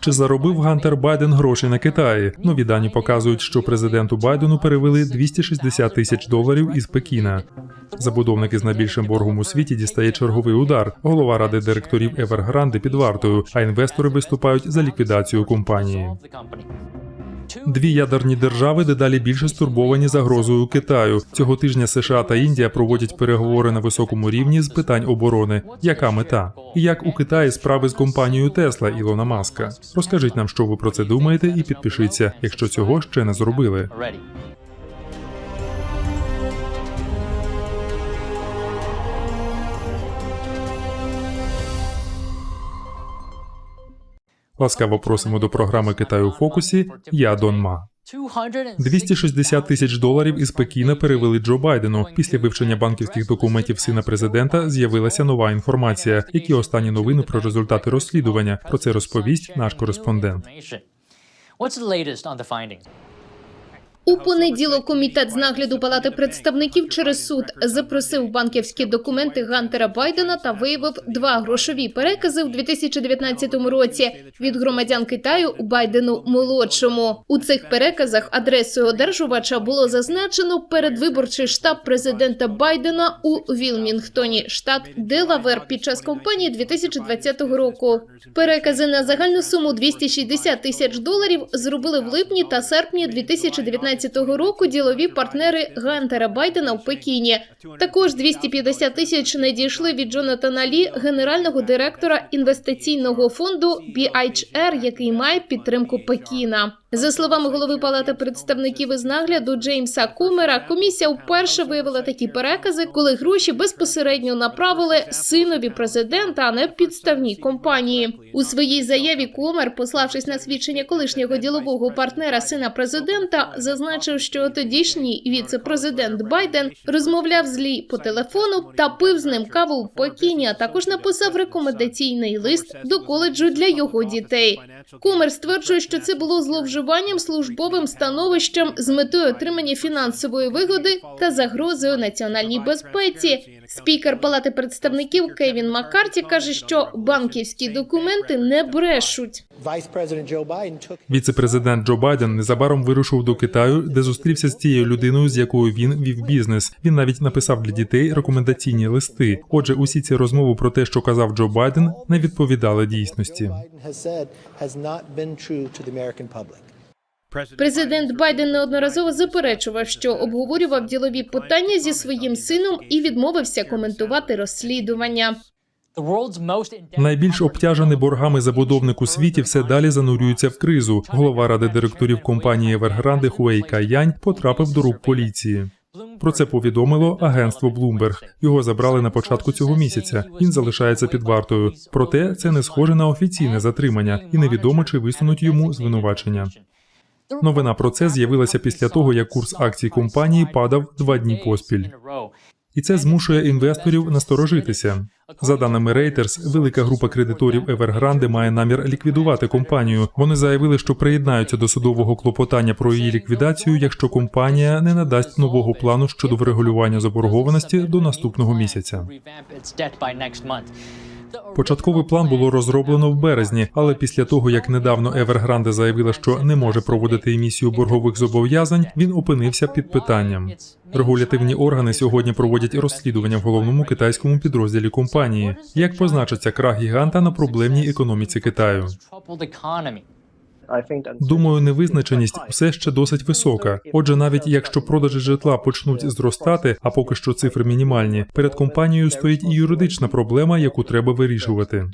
Чи заробив Гантер Байден гроші на Китаї? Нові дані показують, що президенту Байдену перевели 260 тисяч доларів із Пекіна. Забудовник із найбільшим боргом у світі дістає черговий удар. Голова ради директорів Евергранди під вартою, а інвестори виступають за ліквідацію компанії. Дві ядерні держави дедалі більше стурбовані загрозою Китаю. Цього тижня США та Індія проводять переговори на високому рівні з питань оборони. Яка мета? І як у Китаї справи з компанією Тесла Ілона Маска? Розкажіть нам, що ви про це думаєте, і підпишіться, якщо цього ще не зробили. Ласкаво просимо до програми Китаю у фокусі. Я Дон Ма. 260 тисяч доларів із Пекіна перевели Джо Байдену. Після вивчення банківських документів сина президента з'явилася нова інформація. Які останні новини про результати розслідування? Про це розповість наш кореспондент. У понеділок комітет з нагляду Палати представників через суд запросив банківські документи Гантера Байдена та виявив два грошові перекази в 2019 році від громадян Китаю Байдену молодшому. У цих переказах адресою одержувача було зазначено передвиборчий штаб президента Байдена у Вілмінгтоні, штат Делавер, під час кампанії 2020 року. Перекази на загальну суму 260 тисяч доларів зробили в липні та серпні 2019 року ділові партнери Гантера Байдена в Пекіні. Також 250 тисяч надійшли від Джонатана Лі, генерального директора інвестиційного фонду BHR, який має підтримку Пекіна. За словами голови Палати представників із нагляду Джеймса Кумера, комісія вперше виявила такі перекази, коли гроші безпосередньо направили синові президента, а не підставній компанії. У своїй заяві Кумер, пославшись на свідчення колишнього ділового партнера сина президента, зазначив, що тодішній віце-президент Байден розмовляв з Лі по телефону та пив з ним каву в Пекіні, а також написав рекомендаційний лист до коледжу для його дітей. Кумер стверджує, що це було зловживанням службовим становищем з метою отримання фінансової вигоди та загрозою національній безпеці. Спікер Палати представників Кевін Маккарті каже, що банківські документи не брешуть. Віце-президент Джо Байден незабаром вирушив до Китаю, де зустрівся з тією людиною, з якою він вів бізнес. Він навіть написав для дітей рекомендаційні листи. Отже, усі ці розмови про те, що казав Джо Байден, не відповідали дійсності. Президент Байден неодноразово заперечував, що обговорював ділові питання зі своїм сином і відмовився коментувати розслідування. Найбільш обтяжений боргами забудовник у світі все далі занурюється в кризу. Голова ради директорів компанії Evergrande Хуей Кайянь потрапив до рук поліції. Про це повідомило агентство Bloomberg. Його забрали на початку цього місяця. Він залишається під вартою. Проте це не схоже на офіційне затримання, і невідомо чи висунуть йому звинувачення. Новина про це з'явилася після того, як курс акцій компанії падав два дні поспіль. І це змушує інвесторів насторожитися. За даними Reuters, велика група кредиторів Evergrande має намір ліквідувати компанію. Вони заявили, що приєднаються до судового клопотання про її ліквідацію, якщо компанія не надасть нового плану щодо врегулювання заборгованості до наступного місяця. Початковий план було розроблено в березні, але після того як недавно Евергранде заявила, що не може проводити емісію боргових зобов'язань, він опинився під питанням. Регулятивні органи сьогодні проводять розслідування в головному китайському підрозділі компанії. Як позначиться крах гіганта на проблемній економіці Китаю? Думаю, невизначеність все ще досить висока. Отже, навіть якщо продажі житла почнуть зростати, а поки що цифри мінімальні, перед компанією стоїть і юридична проблема, яку треба вирішувати.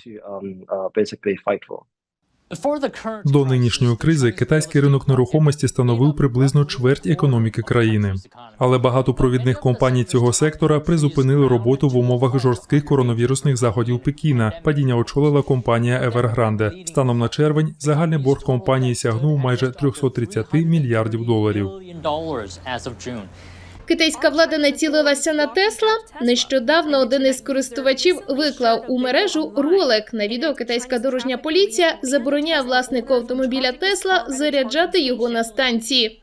До нинішньої кризи китайський ринок нерухомості становив приблизно чверть економіки країни. Але багато провідних компаній цього сектора призупинили роботу в умовах жорстких коронавірусних заходів Пекіна. Падіння очолила компанія Evergrande. Станом на червень загальний борг компанії сягнув майже 330 мільярдів доларів. Китайська влада націлилася на Тесла. Нещодавно один із користувачів виклав у мережу ролик. На відео китайська дорожня поліція забороняє власнику автомобіля Тесла заряджати його на станції.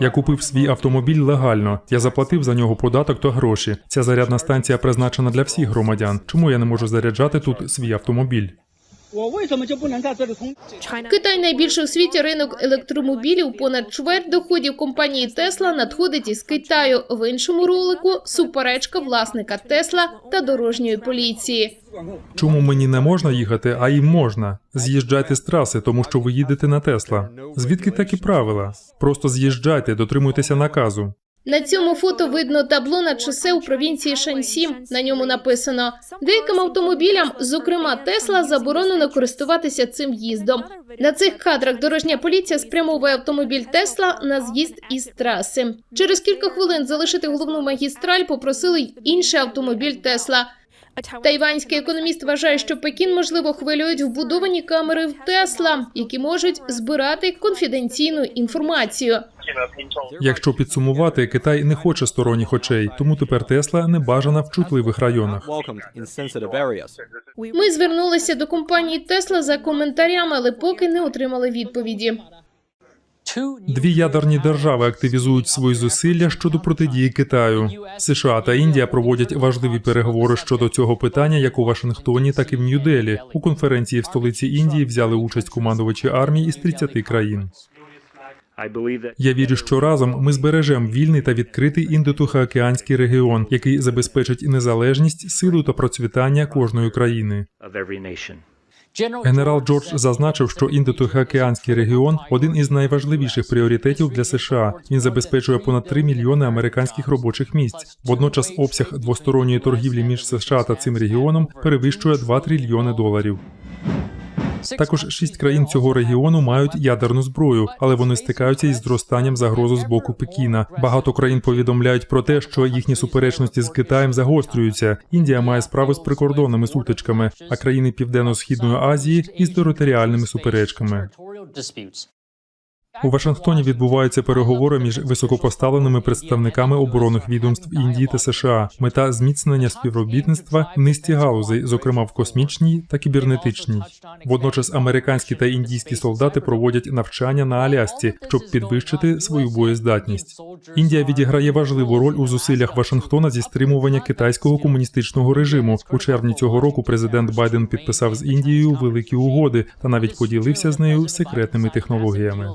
Я купив свій автомобіль легально. Я заплатив за нього податок та гроші. Ця зарядна станція призначена для всіх громадян. Чому я не можу заряджати тут свій автомобіль? Китай найбільший у світі ринок електромобілів. Понад чверть доходів компанії Тесла надходить із Китаю. В іншому ролику суперечка власника Тесла та дорожньої поліції. Чому мені не можна їхати, а їм можна з'їжджайте з траси, тому що ви їдете на Тесла. Звідки такі правила? Просто з'їжджайте, дотримуйтеся наказу. На цьому фото видно табло на шосе у провінції Шансі. На ньому написано: деяким автомобілям, зокрема Тесла, заборонено користуватися цим їздом. На цих кадрах дорожня поліція спрямовує автомобіль Тесла на з'їзд із траси. Через кілька хвилин залишити головну магістраль попросили інший автомобіль Тесла. Тайванський економіст вважає, що Пекін можливо хвилюють вбудовані камери в Тесла, які можуть збирати конфіденційну інформацію. Якщо підсумувати, Китай не хоче сторонніх очей, тому тепер Тесла не бажана в чутливих районах. Ми звернулися до компанії Тесла за коментарями, але поки не отримали відповіді. Дві ядерні держави активізують свої зусилля щодо протидії Китаю. США та Індія проводять важливі переговори щодо цього питання як у Вашингтоні, так і в Нью-Делі. У конференції в столиці Індії взяли участь командувачі армій із 30 країн. Я вірю, що разом ми збережемо вільний та відкритий індотихоокеанський регіон, який забезпечить незалежність, силу та процвітання кожної країни. Генерал Джордж зазначив, що індотихоокеанський регіон один із найважливіших пріоритетів для США. Він забезпечує понад 3 мільйони американських робочих місць. Водночас обсяг двосторонньої торгівлі між США та цим регіоном перевищує 2 трильйони доларів. Також шість країн цього регіону мають ядерну зброю, але вони стикаються із зростанням загрози з боку Пекіна. Багато країн повідомляють про те, що їхні суперечності з Китаєм загострюються. Індія має справи з прикордонними сутичками, а країни Південно-східної Азії із територіальними суперечками. У Вашингтоні відбуваються переговори між високопоставленими представниками оборонних відомств Індії та США. Мета зміцнення співробітництва в низці галузей, зокрема в космічній та кібернетичній. Водночас американські та індійські солдати проводять навчання на Алясці, щоб підвищити свою боєздатність. Індія відіграє важливу роль у зусиллях Вашингтона зі стримування китайського комуністичного режиму. У червні цього року президент Байден підписав з Індією великі угоди та навіть поділився з нею секретними технологіями.